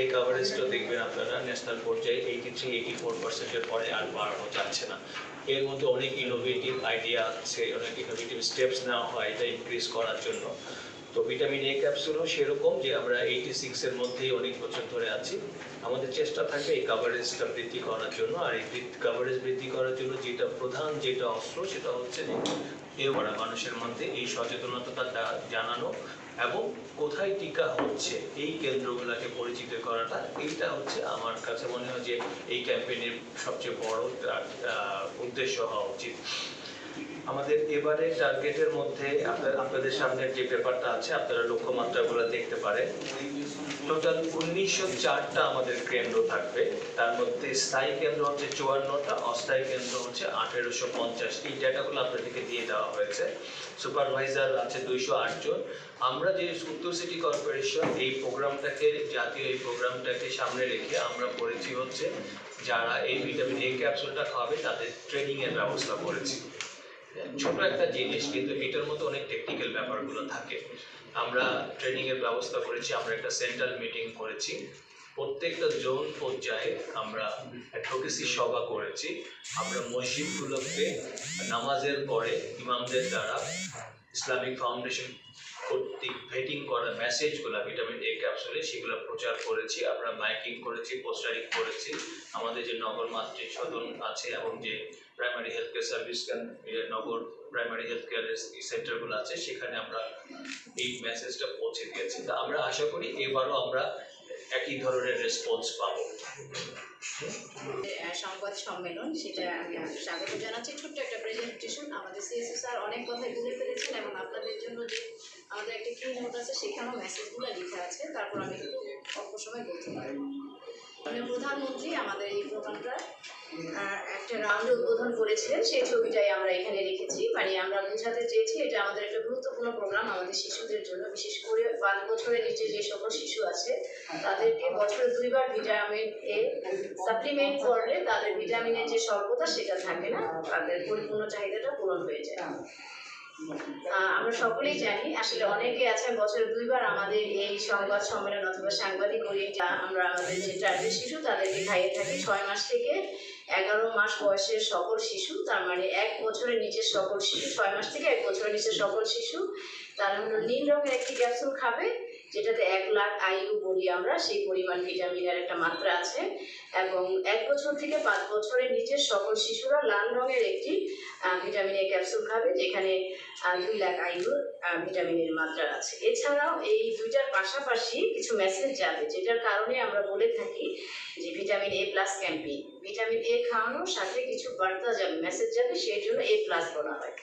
এই কাভারেজটা দেখবেন আপনারা ন্যাশনাল পর্যায়ে এইটি থ্রি এইটি ফোর পার্সেন্টের পরে আর বাড়ানো যাচ্ছে না। এর মধ্যে অনেক ইনোভেটিভ আইডিয়া আছে, অনেক ইনোভেটিভ স্টেপস নেওয়া হয় এটা ইনক্রিজ করার জন্য। তো ভিটামিন এ ক্যাপসুলও সেরকম যে আমরা এইটি সিক্সের মধ্যেই অনেক বছর ধরে আছি। আমাদের চেষ্টা থাকে এই কাভারেজটা বৃদ্ধি করার জন্য। আর এই কাভারেজ বৃদ্ধি করার জন্য যেটা প্রধান, যেটা অস্ত্র, সেটা হচ্ছে যে এ করা মানুষের মধ্যে এই সচেতনতাটা জানানো এবং কোথায় টিকা হচ্ছে এই কেন্দ্রগুলোকে পরিচিত করাটা, এইটা হচ্ছে আমার কাছে মনে হয় যে এই ক্যাম্পেইনের সবচেয়ে বড় উদ্দেশ্য হওয়া উচিত। আমাদের এবারে টার্গেটের মধ্যে আপনাদের সামনে যে পেপারটা আছে, আপনারা লক্ষ্যমাত্রাগুলো দেখতে পারেন। টোটাল উনিশশো চারটা আমাদের কেন্দ্র থাকবে। তার মধ্যে স্থায়ী কেন্দ্র হচ্ছে চুয়ান্নটা, অস্থায়ী কেন্দ্র হচ্ছে আঠেরোশো পঞ্চাশ। এই ডেটাগুলো আপনাদেরকে দিয়ে দেওয়া হয়েছে। সুপারভাইজার আছে দুইশো জন। আমরা যে উত্তর সিটি কর্পোরেশন এই প্রোগ্রামটাকে জাতীয় এই প্রোগ্রামটাকে সামনে রেখে আমরা করেছি হচ্ছে, যারা এই ভিটামিন এ ক্যাপসুলটা খাবে, তাদের ট্রেনিং এর ব্যবস্থা করেছি। ছোট একটা জিনিস, কিন্তু এটার মধ্যে অনেক টেকনিক্যাল ব্যাপারগুলো থাকে। আমরা ট্রেনিং এর ব্যবস্থা করেছি, আমরা একটা সেন্ট্রাল মিটিং করেছি। প্রত্যেকটা জোন পর্যায়ে আমরা অ্যাডভোকেসি সভা করেছি। আমরা মসজিদগুলোকে নামাজের পরে ইমামদের দ্বারা ইসলামিক ফাউন্ডেশন কর্তৃক ভেটিং করা মেসেজগুলো ভিটামিন এ ক্যাপসুলে সেগুলো প্রচার করেছি, আমরা মাইকিং করেছি পোস্টারিং করেছি, আমাদের যে নগর মাতৃক সদন আছে এবং যে প্রাইমারি হেলথ কেয়ার সার্ভিস নগর প্রাইমারি হেলথ কেয়ার সেন্টারগুলো আছে, সেখানে আমরা এই মেসেজটা পৌঁছে দিয়েছি। তা আমরা আশা করি এবারও আমরা একই ধরনের রেসপন্স পাবো। সংবাদ সম্মেলন, সেটা আমি স্বাগত জানাচ্ছি। ছোট্ট একটা প্রেজেন্টেশন আমাদের সিএসও স্যার অনেক কথাই বলে ফেলেছেন এবং আপনাদের জন্য যে কি নোট আছে, সেখানেও মেসেজগুলো লেখা আছে, তারপর আমি একটু অল্প সময় বলতে পারব মাননীয় প্রধানমন্ত্রী আমাদের এই প্রোগ্রামটা একটা রাউন্ডে উদ্বোধন করেছিলেন, সেই ছবিটাই আমরা এখানে রেখেছি। মানে আমরা বোঝাতে চেয়েছি, এটা আমাদের একটা গুরুত্বপূর্ণ প্রোগ্রাম আমাদের শিশুদের জন্য, বিশেষ করে পাঁচ বছরের নিচে যে সকল শিশু আছে, তাদেরকে বছরে দুইবার ভিটামিন এ সাপ্লিমেন্ট করলে তাদের ভিটামিনের যে স্বল্পতা, সেটা থাকে না, তাদের পরিপূর্ণ চাহিদাটা পূরণ হয়ে যায়। আমরা সকলেই জানি, আসলে অনেকে আছে বছরে দুইবার আমাদের এই সংবাদ সম্মেলন অথবা সাংবাদিক যা আমরা আমাদের যে টার্গেট শিশু, তাদেরকে খাইয়ে থাকি। ছয় মাস থেকে এগারো মাস বয়সের সকল শিশু, তার মানে এক বছরের নিচের সকল শিশু, ছয় মাস থেকে এক বছরের নিচের সকল শিশু, তারা হলো নীল রঙের একটি ক্যাপসুল খাবে। যেটাতে এক লাখ আইইউ বলি আমরা সেই পরিমাণ ভিটামিনের একটা মাত্রা আছে। এবং এক বছর থেকে পাঁচ বছরের নিচের সকল শিশুরা লাল রঙের একটি আহ, ভিটামিনের ক্যাপসুল খাবে যেখানে দুই লাখ আইইউ ভিটামিনের মাত্রা আছে। এছাড়াও এই দুইটার পাশাপাশি কিছু মেসেজ যাবে যেটার কারণে আমরা বলে থাকি যে vitamin A plus campaign vitamin A খাওয়ানোর সাথে কিছু বার্তা যাবে মেসেজ যাবে সেই জন্য এ প্লাস বলা হয়।